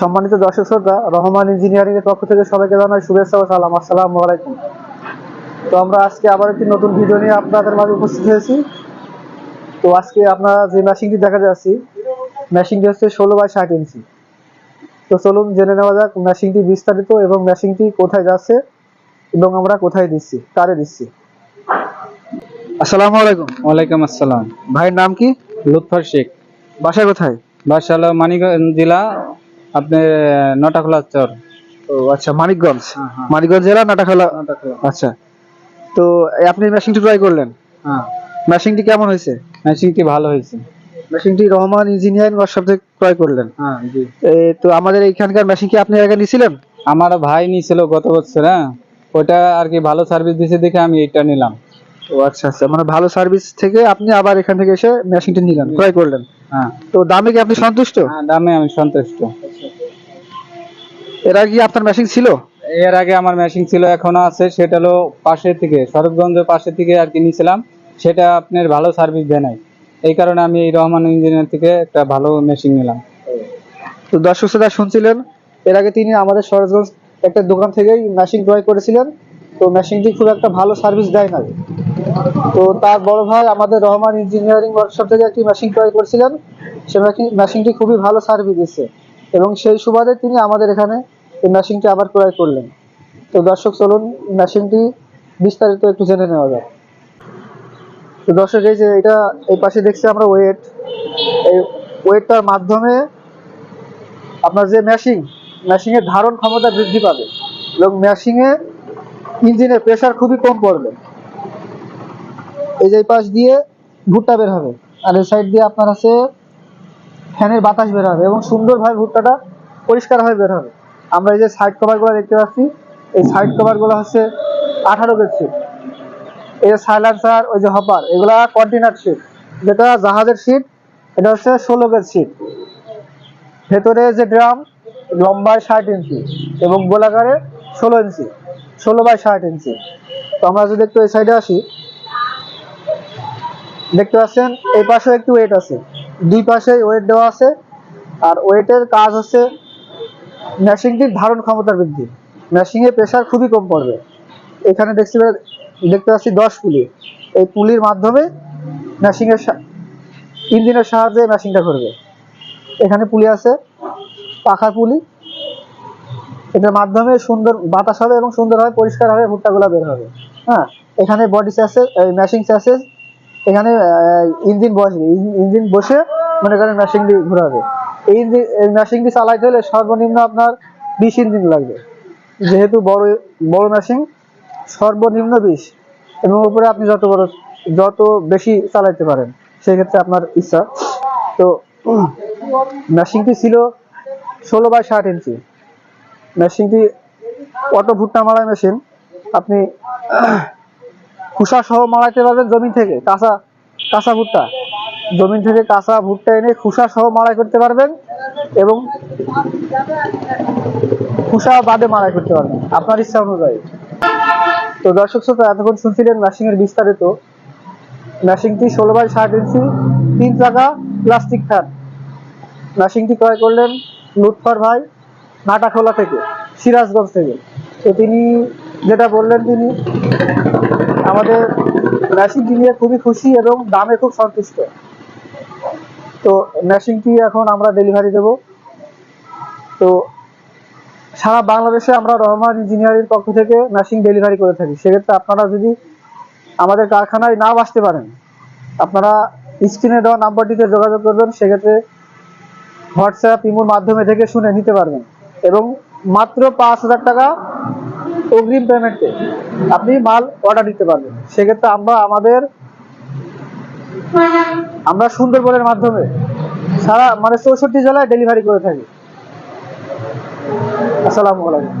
সম্মানিত দর্শক শ্রোতা রহমান ইঞ্জিনিয়ারিং এর পক্ষ থেকে সবাইকে জানাই শুভেচ্ছা ও সালাম। আসসালামু আলাইকুম। তো আমরা আজকে আবার একটি নতুন ভিডিও নিয়ে আপনাদের মাঝে উপস্থিত হয়েছি। তো আজকে আপনারা যে মেশিনটি দেখা যাচ্ছি মেশিনটি হচ্ছে ষোলো বাই ষাট ইঞ্চি। তো চলুন জেনে নেওয়া যাক মেশিনটি বিস্তারিত এবং মেশিনটি কোথায় যাচ্ছে এবং আমরা কোথায় দিচ্ছি কারে দিচ্ছি। আসসালামু আলাইকুম। ওয়ালাইকুম আসসালাম। ভাইয়ের নাম কি? লুৎফর শেখ। বাসা কোথায়? বাসা হলো মানিকগঞ্জ জেলা আপনার নটাখোলা চর। ও আচ্ছা মানিকগঞ্জ। হ্যাঁ, হ্যাঁ। মানিকগঞ্জ জেলা নটাখোলা? আচ্ছা। তো আপনি মেশিনটি ট্রাই করলেন? হ্যাঁ। মেশিনটি কেমন হয়েছে? মেশিনটি ভালো হয়েছে। মেশিনটি রহমান ইঞ্জিনিয়ারিং ওয়ার্কশপ থেকে ক্রয় করলেন? হ্যাঁ জি। তো আমাদের এইখানকার মেশিন কি আপনি আগে নিয়েছিলেন আমার ভাই নিয়েছিল গত বছর হ্যাঁ। ওটা আর কি ভালো সার্ভিস দিয়েছে দেখে আমি এইটা নিলাম। ও আচ্ছা আচ্ছা। মানে ভালো সার্ভিস থেকে আপনি আবার এখান থেকে এসে মেশিনটি নিলেন ক্রয় করলেন। হ্যাঁ। তো দামে কি আপনি সন্তুষ্ট? হ্যাঁ, দামে আমি সন্তুষ্ট। এর আগে আপনার মেশিন ছিল? এর আগে আমার মেশিন ছিল এখনও আছে সেটা হলো পাশে থেকে পাশে থেকে আর কি নিয়েছিলাম। সেটা আপনার ভালো সার্ভিস দেয় নাই। এই কারণে আমি এই রহমান ইঞ্জিনিয়ার থেকে একটা ভালো মেশিন নিলাম। তো দর্শক শ্রোতা শুনছিলেন? এর আগে তিনি আমাদের সরজগঞ্জ একটা দোকান থেকেই মেশিন ক্রয় করেছিলেন। তো মেশিনটি খুব একটা ভালো সার্ভিস দেয় না তো তার বড় ভাই আমাদের রহমান ইঞ্জিনিয়ারিং ওয়ার্কশপ থেকে একটি মেশিন ক্রয় করেছিলেন। সে মেশিন- মেশিনটি খুবই ভালো সার্ভিস দিচ্ছে এবং সেই সুবাদে তিনি আমাদের এখানে এই মেশিনটি আবার ক্রয় করলেন। তো দর্শক, চলুন মেশিনটি বিস্তারিত একটু জেনে নেওয়া যাক। তো দর্শক, এই যে এটা, এই পাশে দেখছি আমরা ওয়েট। এই ওয়েটটার মাধ্যমে আপনার যে মেশিন মেশিনের ধারণ ক্ষমতা বৃদ্ধি পাবে। এবং মেশিনে ইঞ্জিনে প্রেসার খুবই কম পড়বে। এই যে পাশ দিয়ে ভুট্টা বের হবে। আর এই সাইড দিয়ে আপনার আছে ফ্যানের বাতাস বের হবে এবং সুন্দরভাবে ভুট্টাটা পরিষ্কারভাবে বের হবে। আমরা এই যে সাইড কভারগুলো দেখতে পাচ্ছি, এই সাইড কভারগুলো হচ্ছে আঠারো সিট এই যে সাইলেন্সার ওই যে হপার এগুলা কন্টেনার সিট যেটা জাহাজের সিট এটা হচ্ছে ষোলো গেজ সিট ভেতরে যে ড্রাম লম্বায় ষাট ইঞ্চি এবং গোলাকারে ষোলো ইঞ্চি ষোলো বাই ষাট ইঞ্চি তো আমরা যদি একটু এই সাইডে আসি, দেখতে পাচ্ছেন, এই পাশে একটু ওয়েট আছে। দুই পাশে ওয়েট দেওয়া আছে। আর ওয়েটের কাজ হচ্ছে মেশিনটির ধারণ ক্ষমতা বৃদ্ধি। মেশিনে প্রেশার খুবই কম পড়বে। এখানে দেখছি দেখতে পাচ্ছি দশ পুলি এই পুলির মাধ্যমে মেশিনের ইঞ্জিনের সাহায্যে মেশিনটা করবে এখানে পুলি আছে পাখার পুলি এটার মাধ্যমে সুন্দর বাতাস হবে এবং সুন্দরভাবে পরিষ্কার হবে ভুট্টাগুলো বের হবে। হ্যাঁ এখানে বডি স্যাসেস মেশিন স্যাসেস এখানে ইঞ্জিন বসবে ইঞ্জিন বসে মনে করেন মেশিনটি ঘোরাবে। এই মেশিনটি চালাইতে হলে সর্বনিম্ন আপনার বিশ ইঞ্জিন লাগবে। যেহেতু বড় বড় মেশিন সর্বনিম্ন বিশ। এবং উপরে আপনি যত বড়, যত বেশি চালাইতে পারেন, সেক্ষেত্রে আপনার ইচ্ছা। তো মেশিনটি ছিল ষোলো বাই ষাট ইঞ্চি। মেশিনটি অটো ভুট্টা মারাই মেশিন আপনি খুসা সহ মারাইতে পারবেন জমিন থেকে? কাঁচা কাঁচা ভুট্টা। জমিন থেকে কাঁচা ভুট্টা এনে খুসা সহ মারাই করতে পারবেন এবং খুসা বাদে মারাই করতে পারবেন, আপনার ইচ্ছা অনুযায়ী। তো দর্শক শ্রোতা, এতক্ষণ শুনছিলেন মেশিনের বিস্তারিত। মেশিনটি ষোলো বাই ষাট ইঞ্চি, তিন চাকা, প্লাস্টিক ফ্যান মেশিনটি ক্রয় করলেন লুৎফর ভাই নাটাখোলা থেকে, সিরাজগঞ্জ থেকে। তো তিনি যেটা বললেন তিনি আমাদের মেশিনটি নিয়ে খুবই খুশি এবং দামে খুব সন্তুষ্ট। তো মেশিনটি এখন আমরা ডেলিভারি দেব। তো সারা বাংলাদেশে আমরা রহমান ইঞ্জিনিয়ারিং পক্ষ থেকে মেশিন ডেলিভারি করে থাকি। সেক্ষেত্রে আপনারা যদি আমাদের কারখানায় নাও আসতে পারেন, আপনারা স্ক্রিনে দেওয়া নাম্বারটিতে যোগাযোগ করবেন। সেক্ষেত্রে হোয়াটসঅ্যাপ ইমোর মাধ্যমে থেকে শুনে নিতে পারবেন। এবং মাত্র পাঁচ হাজার টাকা অগ্রিম পেমেন্টে আপনি মাল অর্ডার দিতে পারবেন। সেক্ষেত্রে আমরা আমাদের আমরা সুন্দরবনের মাধ্যমে সারা মানে চৌষট্টি জেলায় ডেলিভারি করে থাকি। আসসালামু আলাইকুম।